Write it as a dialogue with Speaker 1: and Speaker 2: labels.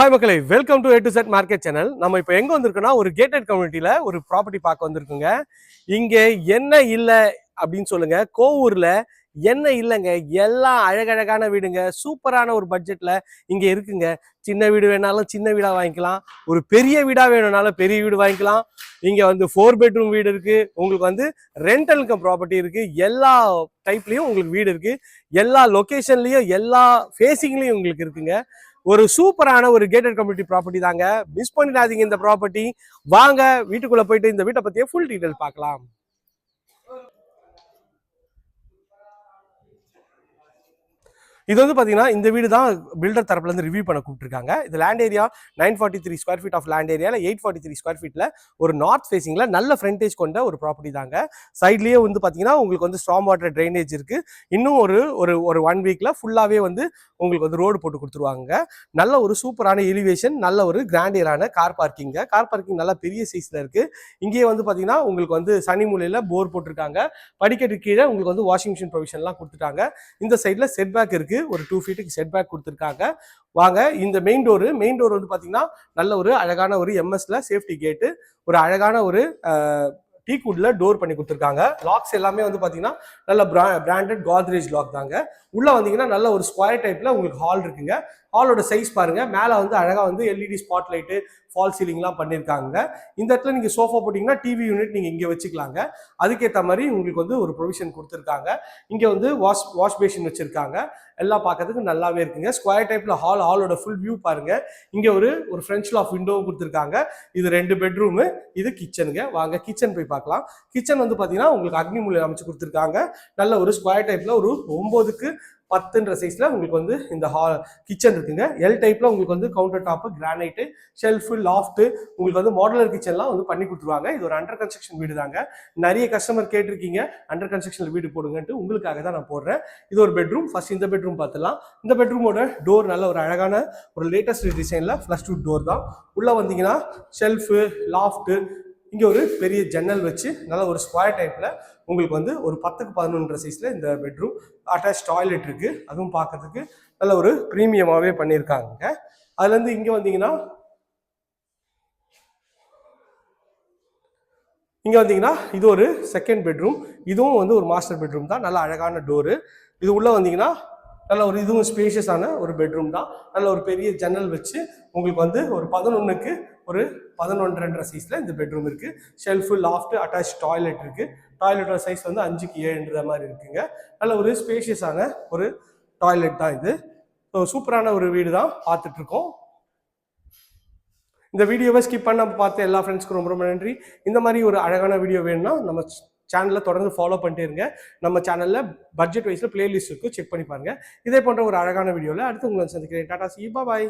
Speaker 1: Hi மக்களை. Welcome to A to Z market channel நம்ம இப்போ எங்கே வந்திருக்கோம்னா ஒரு கேட்டட் கம்யூனிட்டியில் ஒரு ப்ராப்பர்ட்டி பார்க்க வந்திருக்குங்க. இங்கே என்ன இல்லை அப்படின்னு சொல்லுங்கள் கோவூரில் என்ன இல்லைங்க? எல்லாம் அழகழகான வீடுங்க. சூப்பரான ஒரு பட்ஜெட்டில் இங்கே இருக்குங்க. சின்ன வீடு வேணாலும் சின்ன வீடாக வாங்கிக்கலாம். ஒரு பெரிய வீடாக வேணும்னாலும் பெரிய வீடு வாங்கிக்கலாம். இங்கே வந்து ஃபோர் பெட்ரூம் வீடு இருக்குது உங்களுக்கு வந்து ரெண்டல் இன்கம் ப்ராப்பர்ட்டி இருக்குது எல்லா டைப்லேயும் உங்களுக்கு வீடு இருக்குது எல்லா லொக்கேஷன்லேயும் எல்லா ஃபேஸிங்லேயும் உங்களுக்கு இருக்குங்க. ஒரு சூப்பரான ஒரு கேட்டட் கம்யூனிட்டி ப்ராப்பர்ட்டி தாங்க. மிஸ் பண்ணிடாதீங்க இந்த ப்ராப்பர்ட்டி வாங்க வீட்டுக்குள்ள போயிட்டு இந்த வீட்டை பத்தியே ஃபுல் டீடைல் பார்க்கலாம். இது வந்து பார்த்தீங்கன்னா இந்த வீடு தான் பில்டர் தரப்புலேருந்து ரிவ்யூ பண்ண கூப்பிட்டுருக்காங்க. இது land area nine forty three square feet of land ஏரியாவில் எயிட் ஃபார்ட்டி த்ரீ ஸ்கொயர் ஃபீட்டில் ஒரு நார்த் ஃபேஸிங்கில் நல்ல ஃப்ரண்டேஜ் கொண்ட ஒரு ப்ராப்பர்ட்டி தாங்க. சைட்லேயே வந்து பார்த்தீங்கன்னா உங்களுக்கு வந்து ஸ்ட்ராங் வாட்டர் ட்ரைனேஜ் இருக்குது இன்னும் ஒரு ஒரு ஒரு ஒன் வீக்கில் ஃபுல்லாகவே வந்து உங்களுக்கு வந்து ரோடு போட்டு கொடுத்துருவாங்க நல்ல ஒரு சூப்பரான எலிவேஷன் நல்ல ஒரு கிராண்டியரான கார் பார்க்கிங்க கார் பார்க்கிங் நல்லா பெரிய சைஸில் இருக்குது இங்கேயே வந்து பார்த்தீங்கன்னா உங்களுக்கு வந்து சனி மூலையில் போர் போட்டிருக்காங்க. படிக்கட்டு கீழே உங்களுக்கு வந்து வாஷிங் மிஷின் ப்ரொவிஷன்லாம் கொடுத்துட்டாங்க. இந்த சைடில் செட் பேக் இருக்குது ஒரு டூ ஃபீட்டுக்கு செட் பேக் கொடுத்துருக்காங்க. வாங்க இந்த மெயின் டோரு மெயின் டோர் வந்து பார்த்தீங்கன்னா நல்ல ஒரு அழகான ஒரு எம்எஸ்ல சேஃப்டி கேட்டு ஒரு அழகான ஒரு டீக்வுட்ல டோர் பண்ணி கொடுத்துருக்காங்க. லாக்ஸ் எல்லாமே வந்து பார்த்தீங்கன்னா நல்ல பிரா பிராண்டட் காத்ரேஜ் லாக் தாங்க. உள்ள வந்தீங்கன்னா நல்ல ஒரு ஸ்கொயர் டைப்ல உங்களுக்கு ஹால் இருக்குங்க. ஹாலோட சைஸ் பாருங்க. மேலே வந்து அழகாக வந்து எல்இடி ஸ்பாட் லைட்டு ஃபால் சீலிங்லாம் பண்ணியிருக்காங்க இந்த இடத்துல நீங்கள் சோஃபா போட்டிங்கன்னா டிவி யூனிட் நீங்கள் இங்கே வச்சுக்கலாங்க. அதுக்கேற்ற மாதிரி உங்களுக்கு வந்து ஒரு ப்ரொவிஷன் கொடுத்துருக்காங்க. இங்கே வந்து வாஷ் வாஷ் பேஷின் வச்சுருக்காங்க. எல்லாம் பார்க்கறதுக்கு நல்லாவே இருக்குங்க. ஸ்கொயர் டைப்பில் ஹால் ஹாலோட ஃபுல் வியூ பாருங்க. இங்கே ஒரு ஒரு ஃப்ரெஞ்ச் ஆஃப் விண்டோவும் கொடுத்துருக்காங்க. இது ரெண்டு பெட்ரூமு இது கிச்சனுங்க வாங்க கிச்சன் போய் பார்க்கலாம். கிச்சன் வந்து பார்த்தீங்கன்னா உங்களுக்கு அக்னி மூலையில் அமைச்சு கொடுத்துருக்காங்க. நல்ல ஒரு ஸ்கொயர் டைப்பில் ஒரு ஒன்பதுக்கு பத்துன்ற சைஸில் உங்களுக்கு வந்து இந்த ஹால் கிச்சன் இருக்குங்க. எல் டைப்பில் உங்களுக்கு வந்து counter top granite shelf loft உங்களுக்கு வந்து மாடலர் கிச்சன்லாம் வந்து பண்ணி கொடுத்துருவாங்க. இது ஒரு அண்டர் கன்ஸ்ட்ரக்ஷன் வீடு தாங்க நிறைய கஸ்டமர் கேட்டிருக்கீங்க. அண்டர் கன்ஸ்ட்ரக்ஷனில் வீடு போடுங்கன்ட்டு உங்களுக்காக தான் நான் போடுறேன். இது ஒரு பெட்ரூம் ஃபஸ்ட் இந்த பெட்ரூம் பார்த்துலாம் இந்த பெட்ரூமோட டோர் நல்ல ஒரு அழகான ஒரு லேட்டஸ்ட் டிசைனில் ஃப்ளஷ் டூ டோர் தான். உள்ளே வந்தீங்கன்னா ஷெல்ஃபு லாஃப்ட்டு இங்கே ஒரு பெரிய ஜன்னல் வச்சு நல்ல ஒரு ஸ்கொயர் டைப்பில் உங்களுக்கு வந்து ஒரு பத்துக்கு பதினொன்றரை சைஸில் இந்த பெட்ரூம் அட்டாச் டாய்லெட் இருக்குது அதுவும் பார்க்கறதுக்கு நல்ல ஒரு ப்ரீமியமாகவே பண்ணியிருக்காங்க அதுலேருந்து இங்கே வந்தீங்கன்னா இங்கே வந்தீங்கன்னா இது ஒரு செகண்ட் பெட்ரூம் இதுவும் வந்து ஒரு மாஸ்டர் பெட்ரூம் தான். நல்ல அழகான டோரு இது உள்ளே வந்தீங்கன்னா நல்ல ஒரு இதுவும் ஸ்பேஷியஸான ஒரு பெட்ரூம் தான். நல்ல ஒரு பெரிய ஜன்னல் வச்சு உங்களுக்கு வந்து ஒரு பதினொன்றுக்கு ஒரு பதினொன்றரை சைஸில் இந்த பெட்ரூம் இருக்குது ஷெல்ஃபு லாஃப்ட் அட்டாச் டாய்லெட் இருக்குது டாய்லெட்டோட சைஸ் வந்து அஞ்சுக்கு ஏழுன்ற மாதிரி இருக்குங்க. நல்ல ஒரு ஸ்பேஷியஸான ஒரு டாய்லெட் தான் இது. ஸோ சூப்பரான ஒரு வீடு தான் பார்த்துட்ருக்கோம். இந்த வீடியோவை ஸ்கிப் பண்ண பார்த்த எல்லா ஃப்ரெண்ட்ஸ்க்கும் ரொம்ப ரொம்ப நன்றி. இந்த மாதிரி ஒரு அழகான வீடியோ வேணும்னா நம்ம சேனலில் தொடர்ந்து ஃபாலோ பண்ணிட்டே இருங்க. நம்ம சேனலில் பட்ஜெட் வைஸில் பிளேலிஸ்ட் இருக்கும் செக் பண்ணி பாருங்கள் இதே போன்ற ஒரு அழகான வீடியோவில் அடுத்து உங்களை சந்திக்கிறேன். டாடா சி பாய்